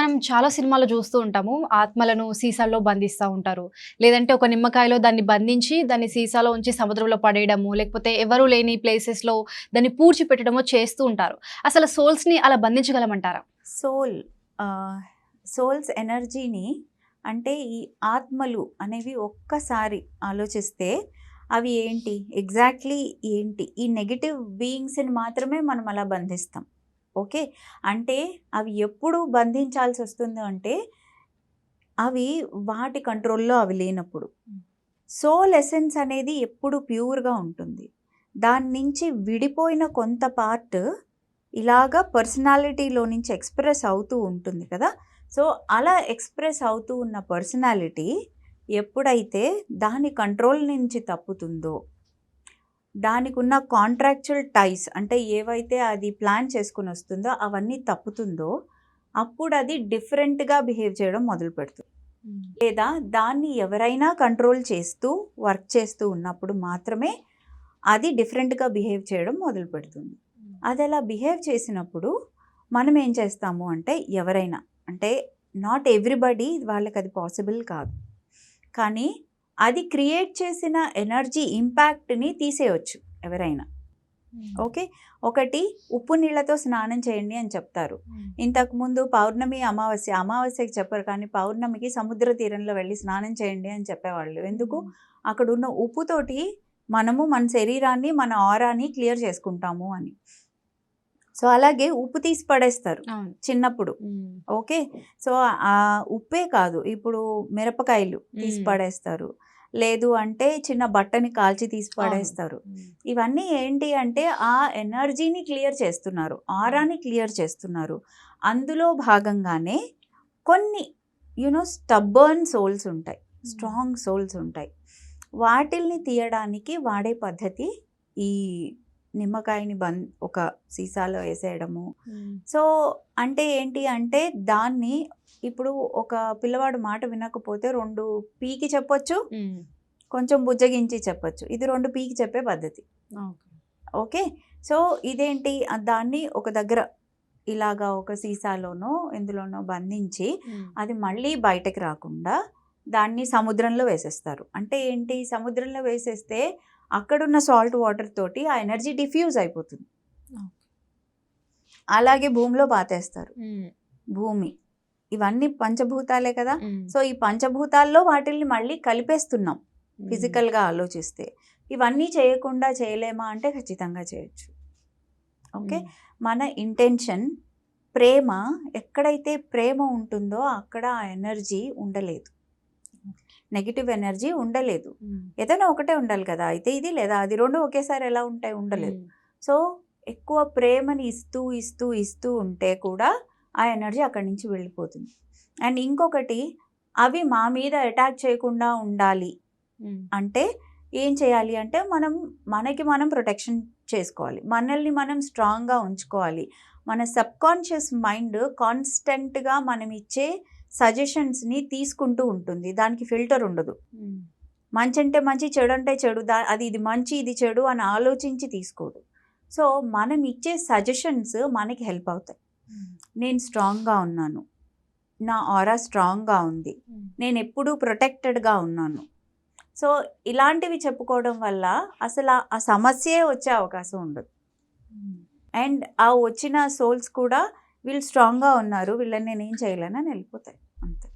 మనం చాలా సినిమాలు చూస్తూ ఉంటాము. ఆత్మలను సీసాల్లో బంధిస్తూ ఉంటారు. లేదంటే ఒక నిమ్మకాయలో దాన్ని బంధించి దాన్ని సీసాలో ఉంచి సముద్రంలో పడేయడము లేకపోతే ఎవరు లేని ప్లేసెస్లో దాన్ని పూడ్చి పెట్టడమో చేస్తూ ఉంటారు. అసలు సోల్స్ని అలా బంధించగలమంటారా? సోల్ సోల్స్ ఎనర్జీని అంటే ఈ ఆత్మలు అనేవి ఒక్కసారి ఆలోచిస్తే అవి ఏంటి? ఎగ్జాక్ట్లీ ఏంటి? ఈ నెగిటివ్ బీయింగ్స్ని మాత్రమే మనం అలా బంధిస్తాం. ఓకే? అంటే అవి ఎప్పుడు బంధించాల్సి వస్తుందో అంటే అవి వాటి కంట్రోల్లో అవి లేనప్పుడు. సోల్ ఎసెన్స్ అనేది ఎప్పుడు ప్యూర్గా ఉంటుంది. దాని నుంచి విడిపోయిన కొంత పార్ట్ ఇలాగా పర్సనాలిటీలో నుంచి ఎక్స్ప్రెస్ అవుతూ ఉంటుంది కదా? సో అలా ఎక్స్ప్రెస్ అవుతూ ఉన్న పర్సనాలిటీ ఎప్పుడైతే దాని కంట్రోల్ నుంచి తప్పుతుందో దానికి ఉన్న కాంట్రాక్చువల్ టైస్ అంటే ఏవైతే అది ప్లాన్ చేసుకుని వస్తుందో అవన్నీ తప్పుతుందో అప్పుడు అది డిఫరెంట్గా బిహేవ్ చేయడం మొదలు పెడుతుంది. లేదా దాన్ని ఎవరైనా కంట్రోల్ చేస్తూ వర్క్ చేస్తూ ఉన్నప్పుడు మాత్రమే అది డిఫరెంట్గా బిహేవ్ చేయడం మొదలు పెడుతుంది. అది అలా బిహేవ్ చేసినప్పుడు మనం ఏం చేస్తాము అంటే ఎవరైనా అంటే నాట్ ఎవ్రీబడి వాళ్ళకి అది పాసిబుల్ కాదు. కానీ అది క్రియేట్ చేసిన ఎనర్జీ ఇంపాక్ట్ని తీసేయచ్చు ఎవరైనా. ఓకే? ఒకటి ఉప్పు నీళ్ళతో స్నానం చేయండి అని చెప్తారు. ఇంతకుముందు పౌర్ణమి అమావాస్య అమావాస్యకి చెప్పరు కానీ పౌర్ణమికి సముద్ర తీరంలో వెళ్ళి స్నానం చేయండి అని చెప్పేవాళ్ళు. ఎందుకు? అక్కడ ఉన్న ఉప్పుతోటి మనము మన శరీరాన్ని మన ఆరాని క్లియర్ చేసుకుంటాము అని. సో అలాగే ఉప్పు తీసి పడేస్తారు చిన్నప్పుడు. ఓకే? సో ఆ ఉప్పే కాదు. ఇప్పుడు మిరపకాయలు తీసి. పడేస్తారు. లేదు అంటే చిన్న బట్టని కాల్చి తీసి పడేస్తారు. ఇవన్నీ ఏంటి అంటే ఆ ఎనర్జీని క్లియర్ చేస్తున్నారు. ఆరాని క్లియర్ చేస్తున్నారు. అందులో భాగంగానే కొన్ని యునో స్టబ్బర్న్ సోల్స్ ఉంటాయి. స్ట్రాంగ్ సోల్స్ ఉంటాయి. వాటిల్ని తీయడానికి వాడే పద్ధతి ఈ నిమ్మకాయని బంద్ ఒక సీసాలో వేసేయడము. సో అంటే ఏంటి అంటే దాన్ని ఇప్పుడు ఒక పిల్లవాడు మాట వినకపోతే రెండు పీకి చెప్పొచ్చు కొంచెం బుజ్జగించి చెప్పొచ్చు. ఇది రెండు పీకి చెప్పే పద్ధతి. ఓకే. సో ఇదేంటి? దాన్ని ఒక దగ్గర ఇలాగా ఒక సీసాలోనో ఎందులోనో బంధించి అది మళ్ళీ బయటకు రాకుండా దాన్ని సముద్రంలో వేసేస్తారు. అంటే ఏంటి? సముద్రంలో వేసేస్తే అక్కడున్న సాల్ట్ వాటర్ తోటి ఆ ఎనర్జీ డిఫ్యూజ్ అయిపోతుంది. అలాగే భూమిలో పాతేస్తారు. భూమి. ఇవన్నీ పంచభూతాలే కదా? సో ఈ పంచభూతాల్లో వాటిల్ని మళ్ళీ కలిపేస్తున్నాం ఫిజికల్గా ఆలోచిస్తే. ఇవన్నీ చేయకుండా చేయలేమా అంటే ఖచ్చితంగా చేయొచ్చు. ఓకే? మన ఇంటెన్షన్ ప్రేమ ఎక్కడైతే ప్రేమ ఉంటుందో అక్కడ ఆ ఎనర్జీ ఉండలేదు. నెగిటివ్ ఎనర్జీ ఉండలేదు. ఏదైనా ఒకటే ఉండాలి కదా అయితే ఇది లేదా అది రెండు ఒకేసారి ఎలా ఉంటాయి ఉండలేదు. సో ఎక్కువ ప్రేమని ఇస్తూ ఇస్తూ ఇస్తూ ఉంటే కూడా ఆ ఎనర్జీ అక్కడి నుంచి వెళ్ళిపోతుంది. అండ్ ఇంకొకటి అవి మా మీద అటాక్ చేయకుండా ఉండాలి. అంటే ఏం చేయాలి అంటే మనం మనకి మనం ప్రొటెక్షన్ చేసుకోవాలి. మనల్ని మనం స్ట్రాంగ్గా ఉంచుకోవాలి. మన సబ్ కాన్షియస్ మైండ్ కాన్స్టెంట్గా మనం ఇచ్చే సజెషన్స్ని తీసుకుంటూ ఉంటుంది. దానికి ఫిల్టర్ ఉండదు. మంచి అంటే మంచి చెడు అంటే చెడు దా అది ఇది మంచి ఇది చెడు అని ఆలోచించి తీసుకోదు. సో మనం ఇచ్చే సజెషన్స్ మనకి హెల్ప్ అవుతాయి. నేను స్ట్రాంగ్గా ఉన్నాను. నా ఆరా స్ట్రాంగ్గా ఉంది. నేను ఎప్పుడూ ప్రొటెక్టెడ్గా ఉన్నాను. సో ఇలాంటివి చెప్పుకోవడం వల్ల అసలు ఆ- ఆ సమస్యే వచ్చే అవకాశం ఉండదు. అండ్ ఆ వచ్చిన సోల్స్ కూడా వీళ్ళు స్ట్రాంగ్గా ఉన్నారు వీళ్ళని నేను ఏం చేయలేనని వెళ్ళిపోతాయి. అంతే.